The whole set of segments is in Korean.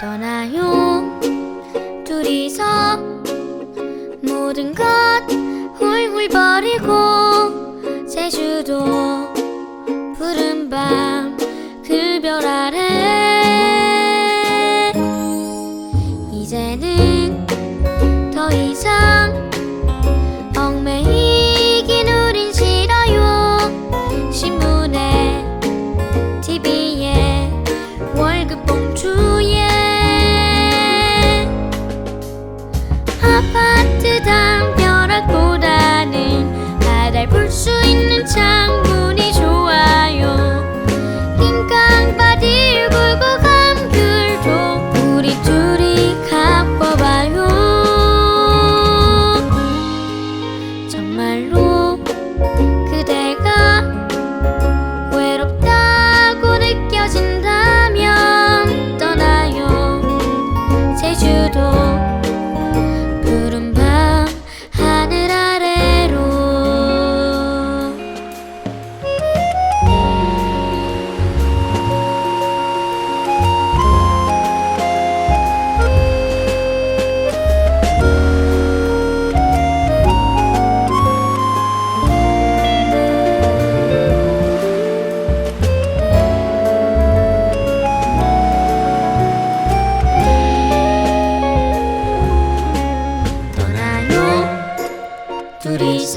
떠나요. 둘이서 모든 것 훌훌 버리고 제주도 푸른 밤.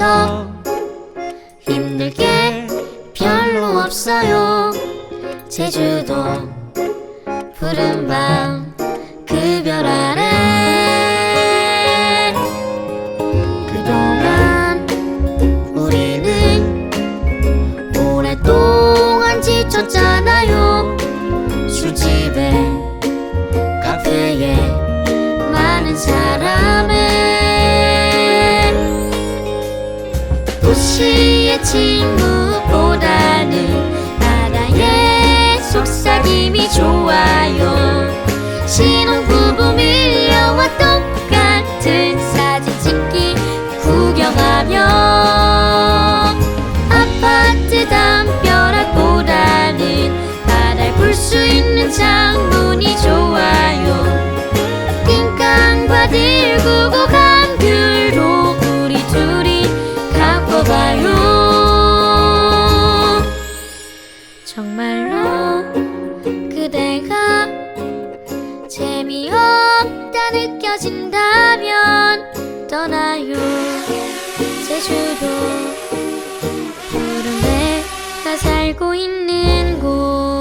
없어 힘들 게 별로 없어요. 제주도 푸른 밤. 呼吸也停不。 재미없다 느껴진다면 떠나요. 제주도. 구름에 나 살고 있는 곳.